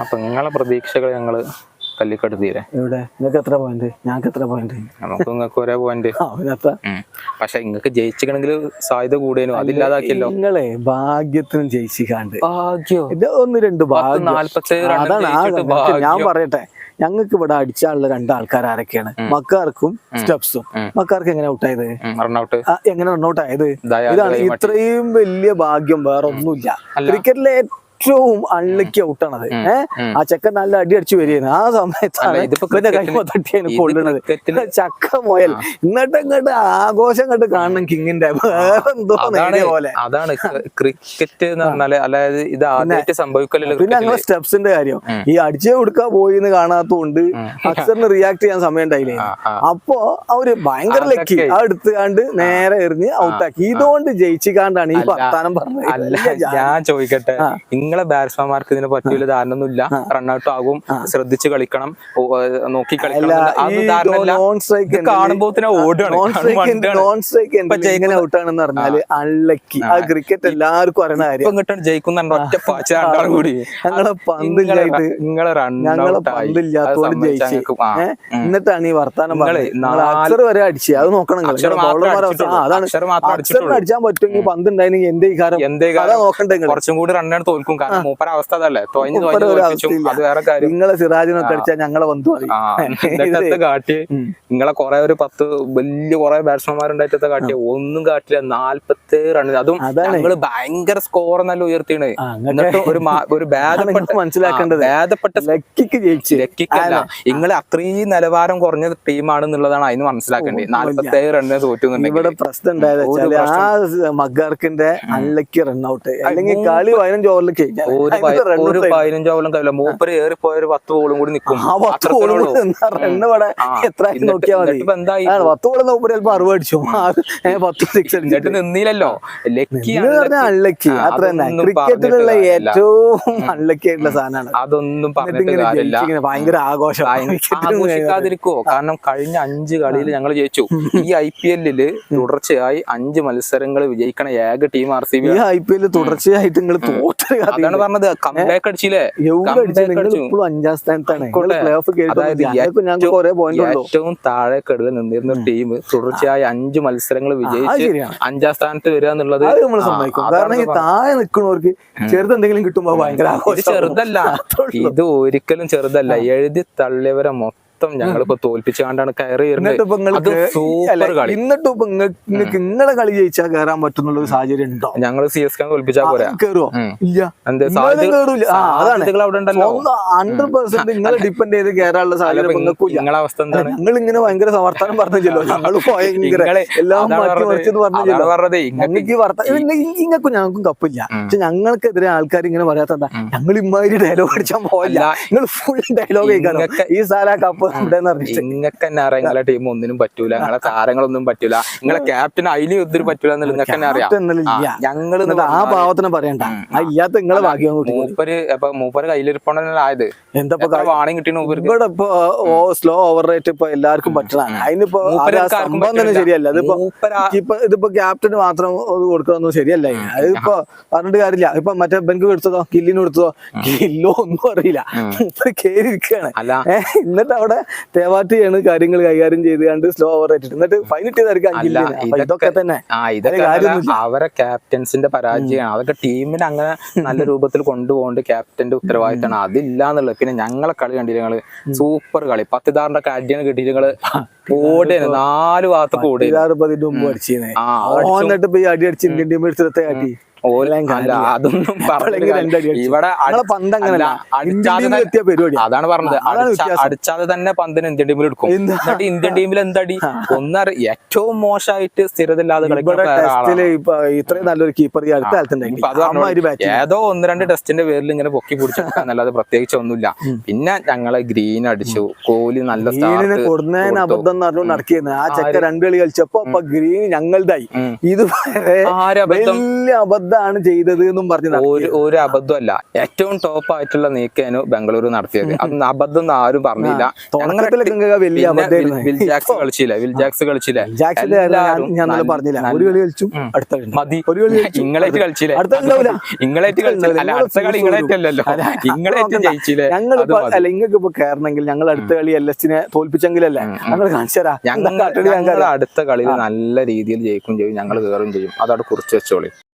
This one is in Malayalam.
അപ്പൊ നിങ്ങളെ പ്രതീക്ഷകൾ ഞങ്ങൾ തീരെ എവിടെ? നിങ്ങൾക്ക് എത്ര പോയിന്റ് ഞങ്ങൾക്ക് എത്ര പോയിന്റ് നമുക്ക് നിങ്ങൾക്ക് ഒരേ പോയിന്റ് ആ പിന്നെത്ര പക്ഷെ നിങ്ങൾക്ക് ജയിച്ചിക്കണെങ്കിൽ സാധ്യത കൂടിയേനു അതില്ലാതാക്കിയല്ലോ നിങ്ങളെ ഭാഗ്യത്തിനും ജയിച്ചിക്കാണ്ട്. ഭാഗ്യോ? ഇത് ഒന്ന് രണ്ട് ഭാഗ്യം. അതാണ് ഞാൻ. പറയട്ടെ. ഞങ്ങൾക്ക് ഇവിടെ അടിച്ചാലുള്ള രണ്ട് ആൾക്കാർ ആരൊക്കെയാണ്? മക്കാർക്കും സ്റ്റെപ്സും മക്കാർക്ക് എങ്ങനെ ഔട്ടായത് എങ്ങനെ റണ്ണൗട്ട് ആയത്? ഇതാണ് ഇത്രയും വലിയ ഭാഗ്യം. വേറെ ഒന്നുമില്ല ക്രിക്കറ്റിലെ ഏറ്റവും അൺലക്കി ഔട്ടാണത്. ഏഹ് ആ ചക്ക നല്ല അടി അടിച്ചു വരികയാണ്. ആ സമയത്താണ് ഇതിപ്പോ തട്ടിയാണ് കൊള്ളുന്നത്. ചക്ക മുയൽ. എന്നിട്ട് ഇങ്ങോട്ട് ആഘോഷം കണ്ട് കാണണം കിങ്ങിന്റെ. എന്തോ പോലെ. അതാണ് ക്രിക്കറ്റ് എന്ന് പറഞ്ഞാൽ അതായത് ഇത് ആദ്യമായിട്ട് സംഭവിക്കലോ പിന്നെ ഞങ്ങളെ സ്റ്റെപ്സിന്റെ കാര്യം. ഈ അടിച്ചേ കൊടുക്കാൻ പോയി എന്ന് കാണാത്തോണ്ട് അക്സറിന് റിയാക്ട് ചെയ്യാൻ സമയം ഉണ്ടായില്ലേ? അപ്പോ അവർ ഭയങ്കര ലക്കി ആ എടുത്തുകാണ്ട് നേരെ എറിഞ്ഞ് ഔട്ടാക്കി ഇതുകൊണ്ട് ജയിച്ചിക്കാണ്ടാണ് ഈ വർത്താനം പറഞ്ഞത്. ഞാൻ ചോദിക്കട്ടെ. നിങ്ങളെ ബാറ്റ്സ്മാൻമാർക്ക് ഇതിനെ പറ്റിയുള്ള ധാരണ ഒന്നുമില്ല റണ്ണൌട്ട് ആകും. ശ്രദ്ധിച്ച് കളിക്കണം. നോക്കി കളിക്കണം കാണുമ്പോ ഔട്ടാണെന്ന് പറഞ്ഞാൽ അൺലക്കി. ആ ക്രിക്കറ്റ് എല്ലാവർക്കും കാര്യം. ഇങ്ങോട്ടാണ് ജയിക്കുന്ന ഒറ്റ കൂടി. ഞങ്ങളെ പന്തില്ലായിട്ട് നിങ്ങളെ ഞങ്ങളെ പന്തില്ലാത്തോണ്ട് ജയിച്ചു. ഏ? എന്നിട്ടാണ് ഈ വർത്താനം പറഞ്ഞത്. അക്ഷർ വരെ അടിച്ചു. അത് നോക്കണം അതാണ്. അടിച്ചാൻ പറ്റുമെങ്കിൽ പന്ത് ഉണ്ടായിരുന്നെങ്കിൽ എന്തേ അതാ നോക്കണ്ടേ കുറച്ചും കൂടി റണ്ണാണ് തോൽക്കും കാരണം മൂപ്പര അവസ്ഥ അതല്ലേ? തോൽപ്പിച്ചു അവസ്ഥയില്ല. അത് വേറെ കാര്യം. നിങ്ങളെ സിറാജിനൊക്കെ അടിച്ചാൽ ഞങ്ങളെ ബന്ധു കാട്ടി. നിങ്ങളെ കുറെ ഒരു പത്ത് വലിയ കുറെ ബാറ്റ്സ്മാൻമാരുണ്ടായിട്ട് കാട്ടിയ. ഒന്നും കാട്ടില്ല. നാല്പത്തി റണ്ണിന് അതും. ഞങ്ങൾ ഭയങ്കര സ്കോർ നല്ല ഉയർത്തിയാണ്. എന്നിട്ട് ഒരു ഒരു ഭേദപ്പെട്ട മനസ്സിലാക്കേണ്ടത്. ഭേദപ്പെട്ട ലക്കിക്ക് ജയിച്ചു. ലക്കിക്കല്ല. നിങ്ങൾ അത്രയും നിലവാരം കുറഞ്ഞ ടീമാണ് എന്നുള്ളതാണ് അതിന് മനസ്സിലാക്കേണ്ടത്. നാല്പത്തി ഏഴ് റണ്ണിന് തോറ്റു ഇവിടെ പ്രശ്നം ഉണ്ടായത് ആ മഗാർക്കിന്റെ അല്ലെങ്കിൽ കളി പതിനഞ്ച് ഓവറിൽ കഴിഞ്ഞാൽ ഒരു പതിനഞ്ചോളം കഴിയില്ല മൂപ്പര് ഏറിപ്പോയ ഒരു പത്ത് ബോളും കൂടി നിൽക്കും ആ പത്ത് അത്രത്തന്നെ ബോൾ ഉള്ളൂ. റണ്ണ് ഇവിടെ എത്ര നോക്കിയാൽ മതി. പത്ത് ബോൾ മൂപ്പര് ചിലപ്പോ അറുപത് അടിച്ചു. പത്ത് സിക്സ് എന്നിട്ട് നിന്നില്ലല്ലോ. ലക്കി അൺലക്കി അത്ര തന്നെ ക്രിക്കറ്റിലുള്ള ഏറ്റവും അൺലക്കി ആയിട്ടുള്ള സാധനമാണ്. അതൊന്നും പറഞ്ഞിട്ട് കാര്യമില്ല. ഭയങ്കര ആഘോഷം. ആഘോഷിക്കാതിരിക്കോ കാരണം കഴിഞ്ഞ അഞ്ച് കളിയിൽ ഞങ്ങൾ ജയിച്ചു. ഈ ഐ പി എല്ലിൽ തുടർച്ചയായി അഞ്ച് മത്സരങ്ങൾ വിജയിക്കണ ഏക team R C B I P എല്ലിൽ തുടർച്ചയായിട്ട് നിങ്ങൾ തോറ്റൊരു കഥ അതാണ് പറഞ്ഞത്. കംബാക്ക് അടിച്ചില്ലേ. ഇപ്പോഴും അഞ്ചാം സ്ഥാനത്താണ്. അതായത് ഏറ്റവും താഴെ കെടുക നിന്നിരുന്ന ടീം തുടർച്ചയായി അഞ്ച് മത്സരങ്ങൾ വിജയിച്ച് അഞ്ചാം സ്ഥാനത്ത് വരിക എന്നുള്ളത് നമ്മൾ സമ്മതിക്കും. കാരണം ഈ താഴെ നിൽക്കുന്നവർക്ക് ചെറുതെന്തെങ്കിലും കിട്ടുമ്പോ ഭയങ്കര ചെറുതല്ല. ഇത് ഒരിക്കലും ചെറുതല്ല. എഴുതി തള്ളിയവരെ മൊത്തം ഞങ്ങളിപ്പോ തോൽപ്പിച്ചുകൊണ്ടാണ് കയറി എന്നിട്ട് ഇപ്പൊ നിങ്ങൾക്ക് നിങ്ങളെ കളി. ജയിച്ചാൽ കയറാൻ പറ്റുന്നുള്ള ഒരു സാഹചര്യം ഉണ്ടോ? ഞങ്ങൾ സി എസ് കെ തോൽപ്പിച്ചാൽ പോരാ. ഇല്ല. ഹൺഡ്രഡ് പെർസെന്റ് നിങ്ങളെ ഡിപ്പെൻഡ് ചെയ്ത് കയറാനുള്ള സാഹചര്യം അപ്പൊ ഇല്ല. നിങ്ങളെ അവസ്ഥ എന്താണ്? ഞങ്ങൾ ഇങ്ങനെ ഭയങ്കര സമർത്ഥനം പറഞ്ഞല്ലോ ഞങ്ങൾ ഭയങ്കര എല്ലാം മാറ്റി. മറിച്ചെന്ന് പറഞ്ഞല്ലോ ഞങ്ങൾക്ക് ഈ വർത്തമാനം ഇങ്ങക്കും ഞങ്ങൾക്കും കപ്പില്ല. പക്ഷെ ഞങ്ങൾക്കെതിരെ ആൾക്കാർ ഇങ്ങനെ പറയാത്ത എന്താ ഞങ്ങൾ ഇമ്മാതിരി ഡയലോഗ് അടിച്ചാൽ പോയില്ല നിങ്ങൾ ഫുൾ ഡയലോഗ് കേൾക്കാനോ ഈ സാല കപ്പ് നമ്മുടെ പറഞ്ഞിട്ട് നിങ്ങൾക്ക് തന്നെ അറിയാം. നിങ്ങളെ ടീം ഒന്നിനും പറ്റൂല. നിങ്ങളെ താരങ്ങളൊന്നും പറ്റൂല. നിങ്ങളെ ക്യാപ്റ്റൻ അതിലും ഒത്തിരി പറ്റൂല എന്നുള്ളത് നിങ്ങൾക്ക് തന്നെ അറിയാം. ഞങ്ങൾ ആ ഭാവത്തിന് പറയണ്ട. ഇല്ലാത്ത നിങ്ങളെ ഭാഗ്യം മൂപ്പര് മൂപ്പര് കയ്യിലിരിപ്പണായത് എന്താ വാണിംഗ് കിട്ടിയ ഇവിടെ ഇപ്പൊ സ്ലോ ഓവർ റേറ്റ് ഇപ്പൊ എല്ലാവർക്കും പറ്റണം അതിനിപ്പോ സംഭവം തന്നെ ശരിയല്ല. മൂപ്പരാ- ഇപ്പൊ ഇതിപ്പോ ക്യാപ്റ്റന് മാത്രം കൊടുക്കണമെന്നും ശരിയല്ല. അതിപ്പോ പറഞ്ഞിട്ട് കാര്യമില്ല. ഇപ്പൊ മറ്റേ ബെങ്ക് കൊടുത്തതോ? കില്ലിന് കൊടുത്തതോ? കില്ലോ ഒന്നും അറിയില്ല. കേറി ഇരിക്കുകയാണ് എന്നിട്ട് അവിടെ തേവാറ്റിയാണ് കാര്യങ്ങൾ കൈകാര്യം ചെയ്ത് കണ്ട് സ്ലോ ഓവർ ആയിട്ട് എന്നിട്ട് ഫൈൻ ഇതൊക്കെ തന്നെ. കാര്യമൊന്നുമില്ല. അവരെ ക്യാപ്റ്റൻസിന്റെ പരാജയമാണ്. അവരുടെ ടീമിനെ അങ്ങനെ നല്ല രൂപത്തിൽ കൊണ്ടുപോകേണ്ട ക്യാപ്റ്റന്റെ ഉത്തരവാദിത്തമാണ്. അതില്ല എന്നുള്ളത്. പിന്നെ ഞങ്ങളെ കളി കണ്ടില്ല സൂപ്പർ കളി. പത്തിതാറിന്റെ ഒക്കെ അടിയാണ് കിട്ടിയിട്ട് ഓടിയാണ് നാല് ഭാഗത്ത് ഓടി ഇതിന്റെ മുമ്പ് ഓ എന്നിട്ട് ഇപ്പൊ ഈ അടി അടിച്ച് ഇന്ത്യൻ ടീം എടുത്തിടത്തെ അല്ല അതൊന്നും അടിച്ചു. ഇവിടെ അടി- പന്ത് അങ്ങനല്ല. അതാണ് പറഞ്ഞത്. അടിച്ച-. അടിച്ചാതെ തന്നെ പന്തിന് ഇന്ത്യൻ ടീമിൽ എടുക്കും. എന്നിട്ട് ഇന്ത്യൻ ടീമിൽ എന്തടി? ഒന്നറി ഏറ്റവും മോശമായിട്ട് സ്ഥിരതയില്ലാതെ. ഇത്രയും നല്ലൊരു കീപ്പർ ഈ അടുത്ത കാലത്ത് ഇപ്പൊ അത് ഏതോ ഒന്ന് രണ്ട് ടെസ്റ്റിന്റെ പേരിൽ ഇങ്ങനെ പൊക്കി പിടിച്ചെടുക്കാന്നല്ലാതെ പ്രത്യേകിച്ച് ഒന്നുമില്ല. പിന്നെ ഞങ്ങൾ ഗ്രീൻ അടിച്ചു. കോഹ്ലി നല്ല കൊടുന്നതിന് അബദ്ധം എന്ന് പറഞ്ഞുകൊണ്ട് നടക്കിയിരുന്നത് ആ ചെക്ക രണ്ട് കളി കളിച്ചപ്പോ അപ്പൊ ഗ്രീൻ ഞങ്ങളുടെ ഇത്? വലിയ അബദ്ധാണ് അബദ്ധമാണ് ചെയ്തത് എന്നും പറഞ്ഞു ഒരു ഒരു അബദ്ധമല്ല. ഏറ്റവും ടോപ്പ് ആയിട്ടുള്ള നീക്കാനു ബംഗളൂരു നടത്തിയത്. അന്ന് അബദ്ധം ആരും പറഞ്ഞില്ല. വലിയ. വിൽജാക്സ് കളിച്ചില്ല? വിൽജാക്സ് കളിച്ചില്ല? ഞാൻ- പറഞ്ഞില്ല. ഒരു കളി കളിച്ചു ഉം. അടുത്ത മതി. ഒരു കളി കളിച്ചില്ലേ? കളിച്ചില്ല. അല്ല അടുത്ത കളി. ഞങ്ങൾ അല്ല ഇപ്പൊ കയറണമെങ്കിൽ ഞങ്ങൾ അടുത്ത കളി എൽ എസിനെ തോൽപ്പിച്ചെങ്കിലല്ലേ? ഞങ്ങൾ ഞങ്ങൾക്ക്. ഞങ്ങൾ അടുത്ത കളിയിൽ നല്ല രീതിയിൽ ജയിക്കും ചെയ്യും. ഞങ്ങൾ കയറും ചെയ്യും. അതവിടെ കുറിച്ച് വെച്ചോളി.